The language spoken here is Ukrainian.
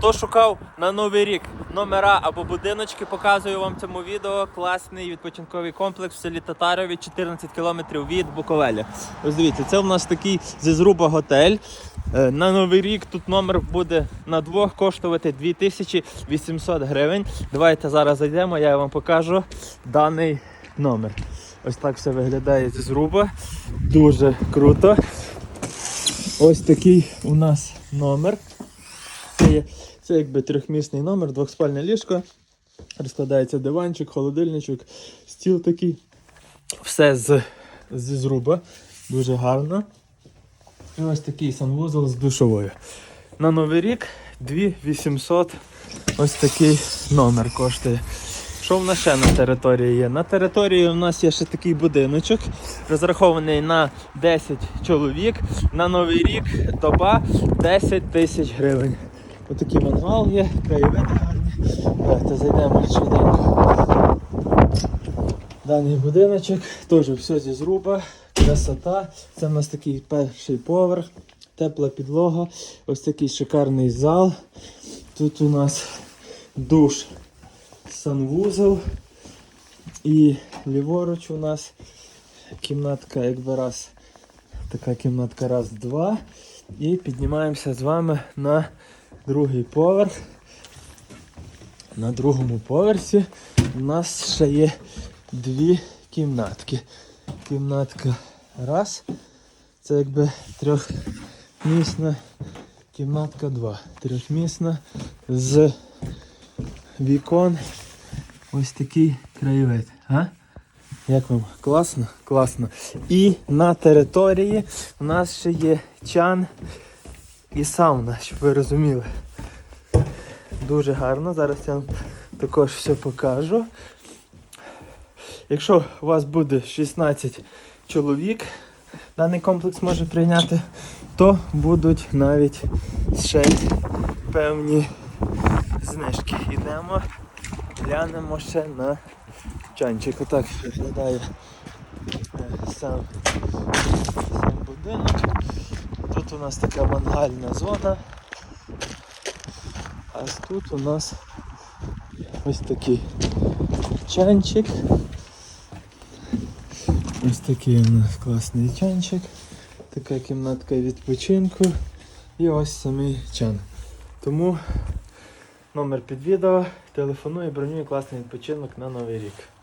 Хто шукав на новий рік номера або будиночки, показую вам цьому відео. Класний відпочинковий комплекс в селі Татарові, 14 кілометрів від Буковеля. Ось дивіться, це у нас такий зі зруба готель. Е, На новий рік тут номер буде на двох коштувати 2800 гривень. Давайте зараз зайдемо, я вам покажу даний номер. Ось так все виглядає зі зруба. Дуже круто. Ось такий у нас номер. Це, є, це якби трьохмісний номер, двохспальне ліжко. Розкладається диванчик, холодильничок, стіл такий. Все з, зі зруба. Дуже гарно. І ось такий санвузол з душовою. На новий рік 2800 ось такий номер коштує. Що в нас ще на території є? На території у нас є ще такий будиночок, розрахований на 10 чоловік. На новий рік доба 10 тисяч гривень. Отакий мангал є, краєвиди гарні. Давайте зайдемо швиденько. Даний будиночок, теж все зі зруба, красота. Це у нас такий перший поверх, тепла підлога, ось такий шикарний зал. Тут у нас душ, санвузол. І ліворуч у нас кімнатка, якби раз. Така кімнатка раз, два. І піднімаємося з вами на другий поверх. На другому поверсі у нас ще є дві кімнатки. Кімнатка раз. Це якби трьохмісна. Кімнатка два. Трьохмісна з вікон. Ось такий краєвид. А? Як вам? Класно? Класно. І на території у нас ще є чан і сауна, щоб ви розуміли. Дуже гарно. Зараз я вам також все покажу. Якщо у вас буде 16 чоловік, даний комплекс може прийняти, то будуть навіть ще певні знижки. Йдемо, глянемо ще на чанчик. Отак виглядає е, сам, сам будинок. Тут у нас така мангальна зона. А тут у нас ось такий чанчик. Ось такий у нас класний чанчик. Така кімнатка відпочинку. І ось самий чан. Тому номер під відео. Телефоную, бронюю класний відпочинок на новий рік.